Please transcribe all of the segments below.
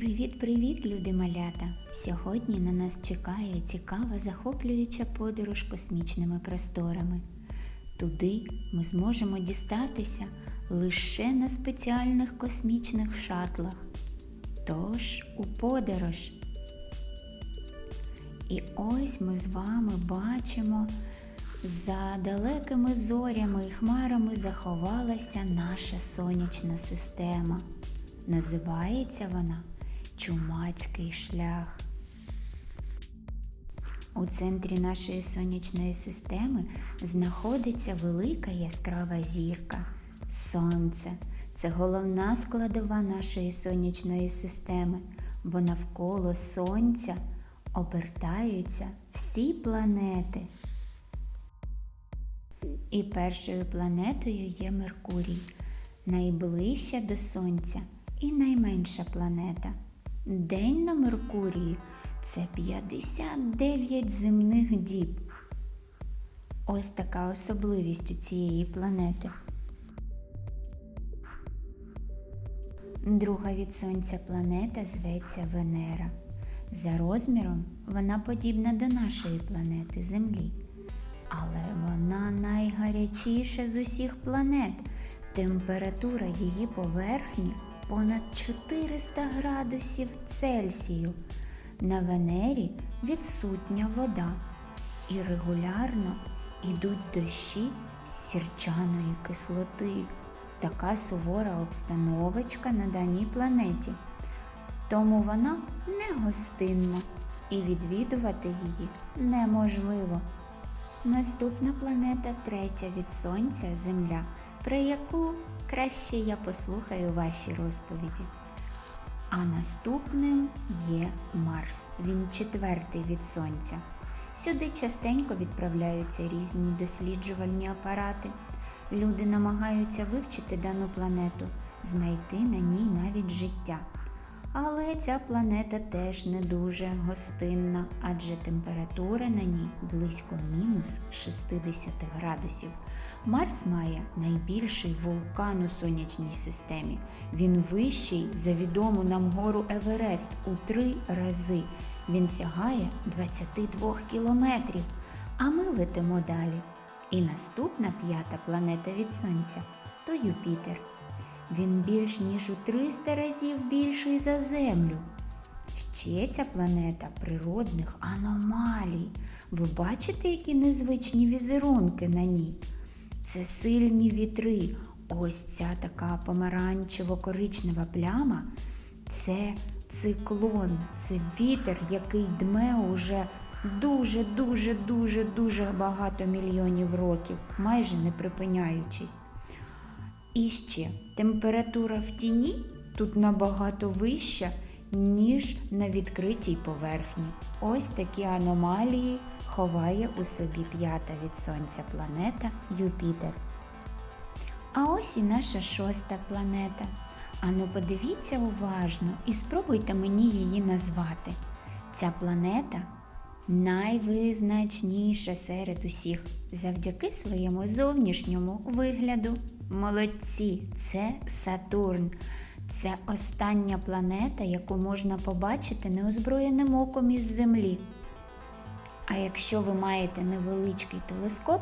Привіт-привіт, любі малята! Сьогодні на нас чекає цікава захоплююча подорож космічними просторами. Туди ми зможемо дістатися лише на спеціальних космічних шатлах. Тож у подорож. І ось ми з вами бачимо, за далекими зорями і хмарами заховалася наша сонячна система. Називається вона Чумацький шлях. У центрі нашої сонячної системи знаходиться велика яскрава зірка Сонце. Це головна складова нашої сонячної системи, бо навколо Сонця обертаються всі планети. І першою планетою є Меркурій, найближча до Сонця і найменша планета. День на Меркурії це 59 земних діб. Ось така особливість у цієї планети. Друга від Сонця планета зветься Венера. За розміром вона подібна до нашої планети Землі. Але вона найгарячіша з усіх планет. Температура її поверхні понад 400 градусів Цельсію. На Венері відсутня вода і регулярно йдуть дощі з сірчаної кислоти. Така сувора обстановочка на даній планеті. Тому вона не гостинна і відвідувати її неможливо. Наступна планета третя від Сонця Земля, про яку краще я послухаю ваші розповіді. А наступним є Марс. Він четвертий від Сонця. Сюди частенько відправляються різні досліджувальні апарати. Люди намагаються вивчити дану планету, знайти на ній навіть життя. Але ця планета теж не дуже гостинна, адже температура на ній близько мінус 60 градусів. Марс має найбільший вулкан у сонячній системі. Він вищий за відому нам гору Еверест у три рази. Він сягає 22 кілометрів. А ми летимо далі. І наступна п'ята планета від Сонця то Юпітер. Він більш ніж у 300 разів більший за Землю. Ще ця планета природних аномалій. Ви бачите, які незвичні візерунки на ній? Це сильні вітри. Ось ця така помаранчево-коричнева пляма. Це циклон, це вітер, який дме уже дуже, дуже, дуже, дуже багато мільйонів років, майже не припиняючись. І ще температура в тіні тут набагато вища, ніж на відкритій поверхні. Ось такі аномалії ховає у собі п'ята від сонця планета Юпітер. А ось і наша шоста планета. Ану, подивіться уважно і спробуйте мені її назвати. Ця планета найвизначніша серед усіх завдяки своєму зовнішньому вигляду. Молодці, це Сатурн. Це остання планета, яку можна побачити неозброєним оком із Землі. А якщо ви маєте невеличкий телескоп,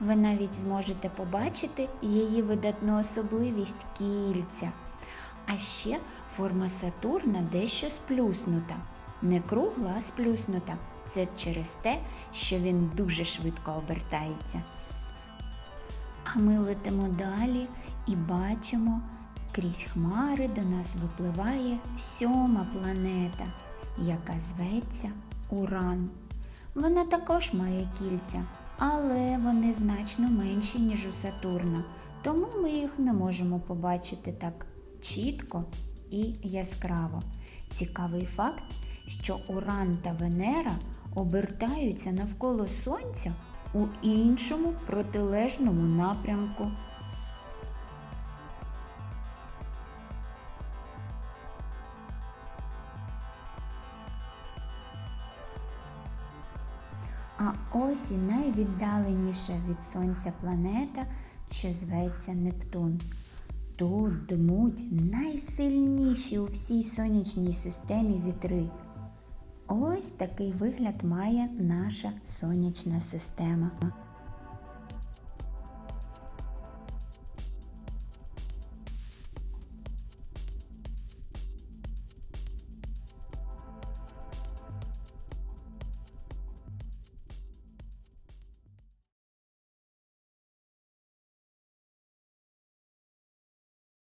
ви навіть зможете побачити її видатну особливість кільця. А ще форма Сатурна дещо сплюснута. Не кругла, а сплюснута. Це через те, що він дуже швидко обертається. А ми летимо далі і бачимо, крізь хмари до нас випливає сьома планета, яка зветься Уран. Вона також має кільця, але вони значно менші, ніж у Сатурна, тому ми їх не можемо побачити так чітко і яскраво. Цікавий факт, що Уран та Венера обертаються навколо Сонця у іншому протилежному напрямку. А ось і найвіддаленіша від Сонця планета, що зветься Нептун. Тут дмуть найсильніші у всій сонячній системі вітри. Ось такий вигляд має наша сонячна система.